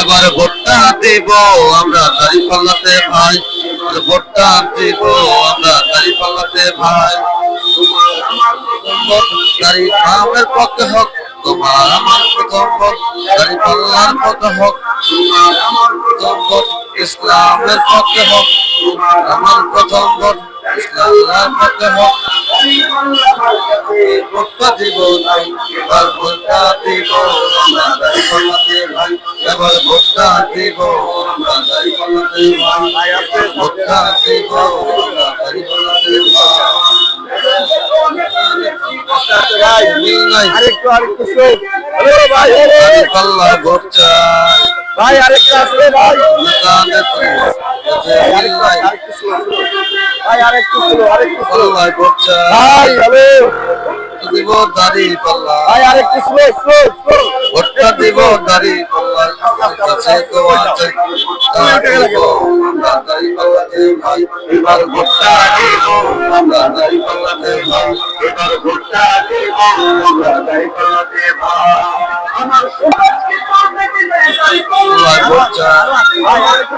এবার ভোটটা দিব, আমরা দাড়ি পাল্লাতে ভাই। ভোটটা দিব, আমরা দাড়ি পাল্লাতে ভাই। দাড়ি ফার্মের পক্ষে হোক, তোমার আমার প্রথম ভোট দাড়ি পাল্লার পক্ষে হোক, তোমার আমার প্রথম ভোট ইসলামের পক্ষে হোক, তোমার আমার প্রথম ভোট ইসলামের পক্ষে হোক। ভোটটা দিব নাই মিল নাই আরেকটু আরেকটু। হ্যালো ভাই পাল্লা ভোট চাই ভাই আরেকটু আসলে ভাই। ভাই, আরেকটু ভাই আরেকটু ভোট চাই ভাই হ্যালো দিব দাড়ি পাল্লা। ভাই আরেকটু স্লো স্লো ভোটটা দিব দাড়ি পাল্লার কাছে তো আছে পাল্লাতে ভাই এবার ভোটটা দিব আমরা দাড়ি পাল্লাতে ভাই এবার ভোটটা দিব আমরা দাড়ি পাল্লাতে ভাই আমার সমাজকে পাল্লায় ভোট চাই ভাই আরেকটু